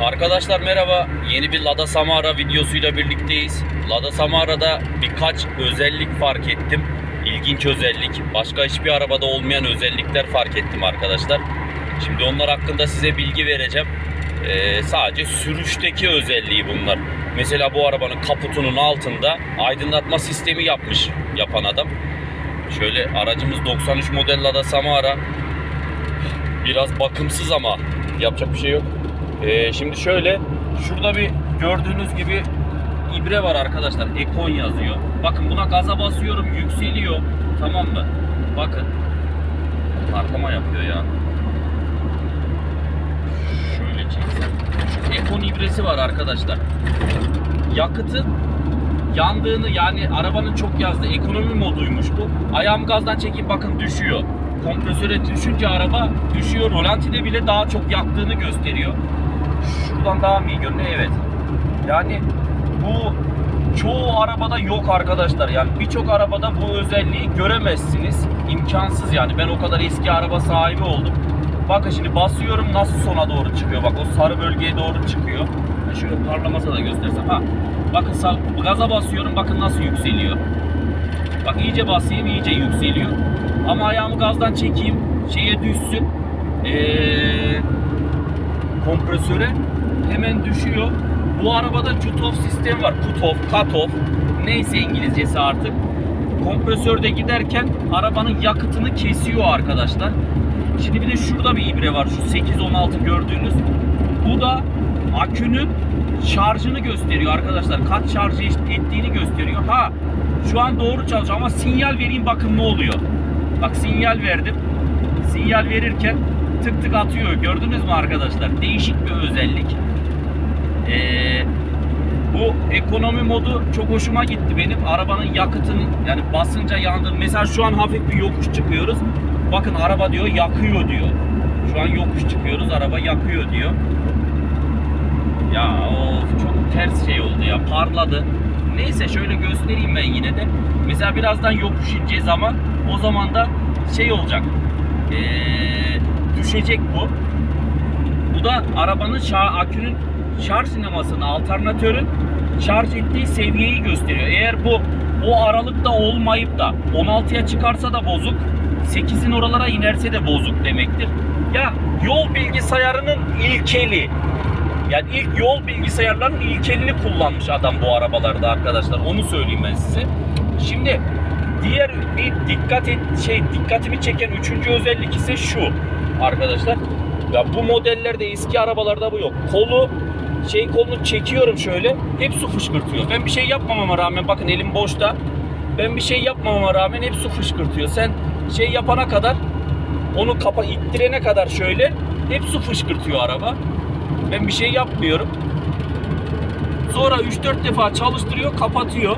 Arkadaşlar merhaba. Yeni bir Lada Samara videosuyla birlikteyiz. Lada Samara'da birkaç özellik fark ettim. İlginç özellik. Başka hiçbir arabada olmayan özellikler fark ettim arkadaşlar. Şimdi onlar hakkında size bilgi vereceğim. Ee, sadece sürüşteki özelliği bunlar. Mesela bu arabanın kaputunun altında aydınlatma sistemi yapmış yapan adam. Şöyle aracımız 93 model Lada Samara. Biraz bakımsız ama yapacak bir şey yok. Ee, şimdi şöyle şurada bir gördüğünüz gibi ibre var arkadaşlar. Ekon yazıyor. Bakın buna gaza basıyorum yükseliyor. Tamam mı? Bakın. Parlama yapıyor ya. Şöyle çeksem. Şu Ekon ibresi var arkadaşlar. Yakıtın yandığını yani arabanın çok yazdı. Ekonomi moduymuş bu. Ayağım gazdan çekip bakın düşüyor. Kompresöre düşünce araba düşüyor. Rolantide bile daha çok yaktığını gösteriyor. Şuradan daha mı iyi görünüyor? Evet. Yani bu çoğu arabada yok arkadaşlar. Yani birçok arabada bu özelliği göremezsiniz. İmkansız yani. Ben o kadar eski araba sahibi oldum. Bakın şimdi basıyorum nasıl sona doğru çıkıyor. Bak o sarı bölgeye doğru çıkıyor. Şöyle parlamasa da göstersem. Ha. Bakın sağ, gaza basıyorum bakın nasıl yükseliyor. Bak iyice basayım iyice yükseliyor. Ama ayağımı gazdan çekeyim şeye düşsün. Ee, kompresöre hemen düşüyor. Bu arabada cut-off sistemi var. Cut-off, cut-off neyse İngilizcesi artık. Kompresörde giderken arabanın yakıtını kesiyor arkadaşlar. Şimdi bir de şurada bir ibre var. Şu 8-16 gördüğünüz. Bu da akünün şarjını gösteriyor arkadaşlar. Kaç şarj ettiğini gösteriyor. Ha şu an doğru çalışıyor ama sinyal vereyim bakın ne oluyor. Bak sinyal verdim. Sinyal verirken tık tık atıyor. Gördünüz mü arkadaşlar? Değişik bir özellik. Ee, bu ekonomi modu çok hoşuma gitti benim. Arabanın yakıtının yani basınca yandığı. Mesela şu an hafif bir yokuş çıkıyoruz. Bakın araba diyor yakıyor diyor. Şu an yokuş çıkıyoruz. Araba yakıyor diyor. Ya of çok ters şey oldu ya. Parladı. Neyse şöyle göstereyim ben yine de. Mesela birazdan yokuş ineceğiz ama o zaman da şey olacak. Ee, düşecek bu. Bu da arabanın şa- akünün şarj sinemasını, alternatörün şarj ettiği seviyeyi gösteriyor. Eğer bu o aralıkta olmayıp da 16'ya çıkarsa da bozuk, 8'in oralara inerse de bozuk demektir. Ya yol bilgisayarının ilkeli. Yani ilk yol bilgisayarlarının ilkelini kullanmış adam bu arabalarda arkadaşlar. Onu söyleyeyim ben size. Şimdi diğer bir dikkat et şey dikkatimi çeken üçüncü özellik ise şu arkadaşlar. Ya bu modellerde eski arabalarda bu yok. Kolu şey kolunu çekiyorum şöyle hep su fışkırtıyor. Ben bir şey yapmamama rağmen bakın elim boşta. Ben bir şey yapmamama rağmen hep su fışkırtıyor. Sen şey yapana kadar onu kapa ittirene kadar şöyle hep su fışkırtıyor araba. Ben bir şey yapmıyorum. Sonra 3-4 defa çalıştırıyor, kapatıyor.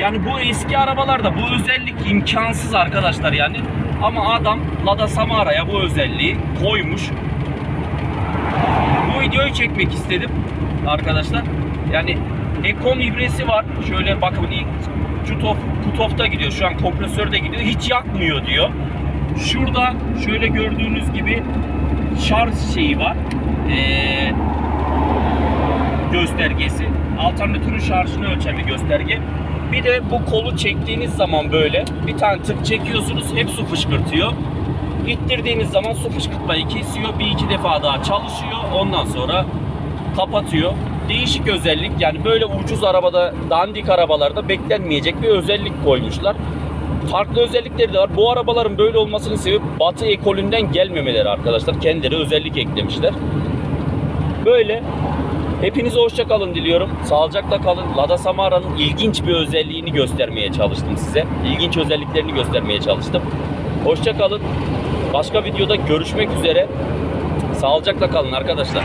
Yani bu eski arabalarda bu özellik imkansız arkadaşlar yani. Ama adam Lada Samara'ya bu özelliği koymuş. Bu videoyu çekmek istedim arkadaşlar. Yani Ekon ibresi var. Şöyle bakın ilk Cutof, Kutof'ta gidiyor. Şu an kompresörde gidiyor. Hiç yakmıyor diyor. Şurada şöyle gördüğünüz gibi şarj şeyi var. Ee, göstergesi. Alternatörün şarjını ölçen bir gösterge. Bir de bu kolu çektiğiniz zaman böyle bir tane tık çekiyorsunuz hep su fışkırtıyor. İttirdiğiniz zaman su fışkırtmayı kesiyor. Bir iki defa daha çalışıyor. Ondan sonra kapatıyor. Değişik özellik yani böyle ucuz arabada dandik arabalarda beklenmeyecek bir özellik koymuşlar. Farklı özellikleri de var. Bu arabaların böyle olmasının sebebi Batı ekolünden gelmemeleri arkadaşlar. Kendileri özellik eklemişler. Böyle. Hepinize hoşça kalın diliyorum. Sağlıcakla kalın. Lada Samara'nın ilginç bir özelliğini göstermeye çalıştım size. İlginç özelliklerini göstermeye çalıştım. Hoşça kalın. Başka videoda görüşmek üzere. Sağlıcakla kalın arkadaşlar.